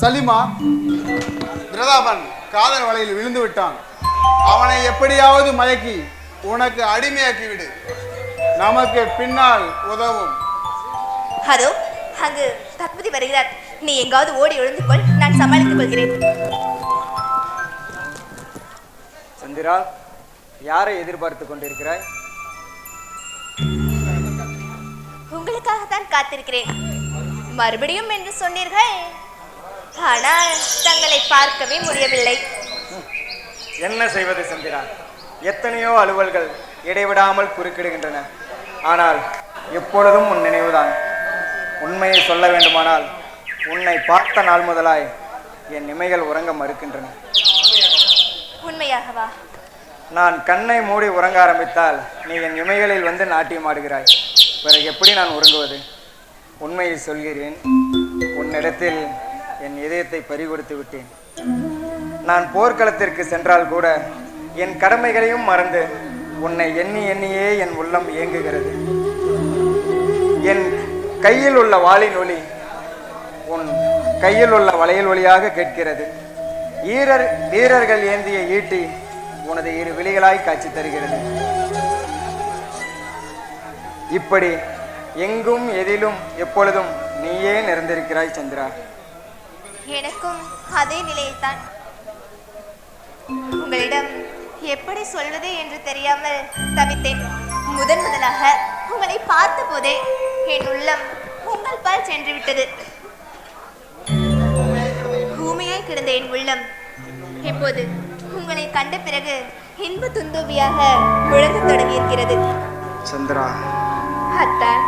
சலிமா பிரதாபன் காதல் வலையில் விழுந்து விட்டான். அவனை எப்படியாவது மயக்கி உனக்கு அடிமையாக்கி விடு நமக்கு பின்னால் உதவும். அதோ அங்கு தற்பதி வருகிறார். நீ எங்காவது ஓடி ஒளிந்து கொள் நான் சமாளித்துக் கொள்கிறேன். சந்திரா யாரை எதிர்பார்த்து கொண்டிருக்கிறாய்? உங்களுக்காகத்தான் காத்திருக்கிறேன். மறுபடியும் என்று சொன்னீர்கள்? ஆனால் தங்களை பார்க்கவே முடியவில்லை. என்ன செய்வது சந்திரா? எத்தனையோ அலுவல்கள் இடைவிடாமல் குறுக்கிடுகின்றன. ஆனால் எப்பொழுதும் உன் நினைவுதான். உண்மையை சொல்ல வேண்டுமானால் உன்னை பார்த்த நாள் முதலாய் என் இமைகள் உறங்க மறுக்கின்றன. உண்மையாகவா? நான் கண்ணை மூடி உறங்க ஆரம்பித்தால் நீ என் இமைகளில் வந்து நாட்டியம் ஆடுகிறாய். பிறகு எப்படி நான் உறங்குவது? உண்மையை சொல்கிறேன். உன்னிடத்தில் என் இதயத்தை பறிகொடுத்து விட்டேன். நான் போர்க்களத்திற்கு சென்றால் கூட என் கடமைகளையும் மறந்து உன்னை எண்ணி எண்ணியே என் உள்ளம் இயங்குகிறது. என் கையில் உள்ள வாளின் ஒளி உன் கையில் உள்ள வளையல் ஒளியாக கேட்கிறது. ஈரர் வீரர்கள் ஏந்திய ஈட்டி உனது இரு விழிகளாய் காட்சி தருகிறது. இப்படி எங்கும் எதிலும் எப்பொழுதும் நீயே நிறைந்திருக்கிறாய் சந்திரா. எனக்கும் அதே நிலையில்தான். உங்களிடம் எப்படி சொல்வது என்று தெரியாமல் தவித்தேன். முதன் முதலாக உங்களை பார்த்த போதே என் உள்ளம் உங்கள் பால் சென்று விட்டது பூமியாய் கிடந்த என் உள்ளம் இப்போது உங்களை கண்ட பிறகு இன்ப துந்துபியாக முழங்கத் தொடங்கியிருக்கிறது. சந்திரா. அத்தான்